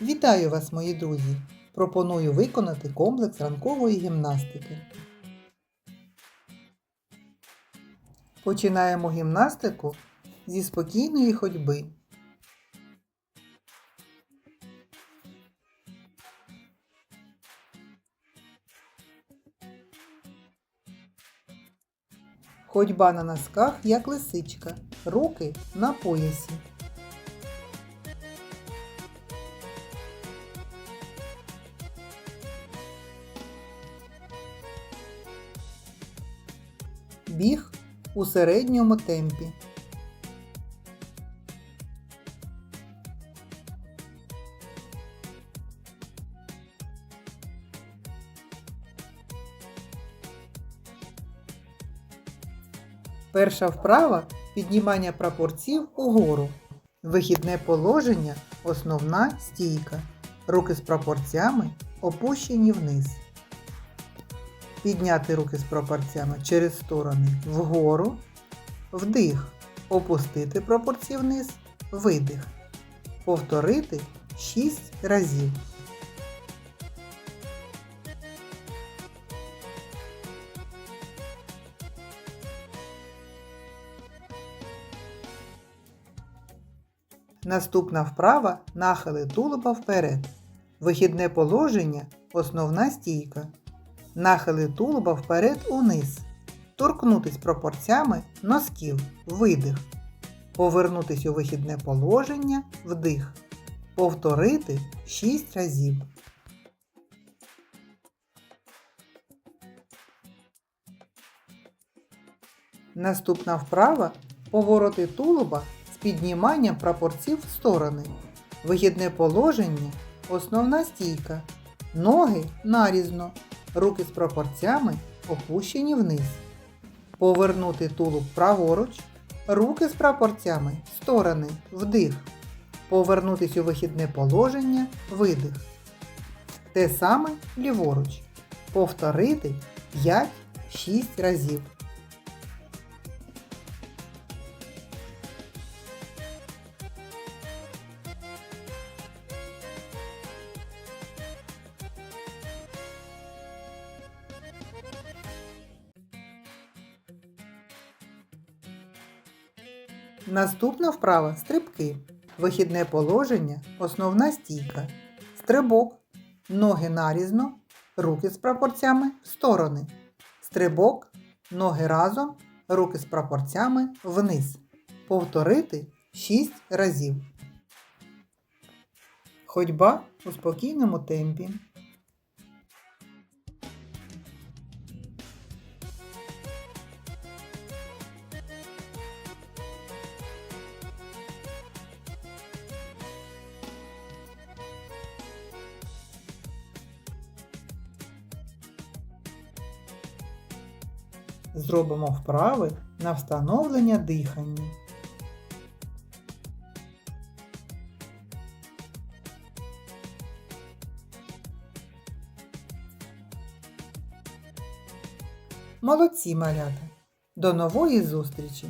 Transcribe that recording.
Вітаю вас, мої друзі! Пропоную виконати комплекс ранкової гімнастики. Починаємо гімнастику зі спокійної ходьби. Ходьба на носках, як лисичка, руки на поясі. Біг у середньому темпі. Перша вправа піднімання прапорців угору. Вихідне положення основна стійка. Руки з прапорцями опущені вниз. Підняти руки з прапорцями через сторони вгору, вдих, опустити прапорці вниз, видих. Повторити 6 разів. Наступна вправа нахили тулуба вперед. Вихідне положення основна стійка. Нахили тулуба вперед униз. Торкнутись пропорцями носків. Видих. Повернутись у вихідне положення вдих. Повторити 6 разів. Наступна вправа повороти тулуба з підніманням прапорців в сторони. Вихідне положення основна стійка. Ноги нарізно. Руки з пропорцями опущені вниз. Повернути тулуб праворуч. Руки з прапорцями сторони. Вдих. Повернутись у вихідне положення. Видих. Те саме ліворуч. Повторити 5-6 разів. Наступна вправа стрибки. Вихідне положення, основна стійка. Стрибок. Ноги нарізно, руки з прапорцями в сторони. Стрибок. Ноги разом, руки з прапорцями вниз. Повторити 6 разів. Ходьба у спокійному темпі. Зробимо вправи на встановлення дихання. Молодці малята! До нової зустрічі!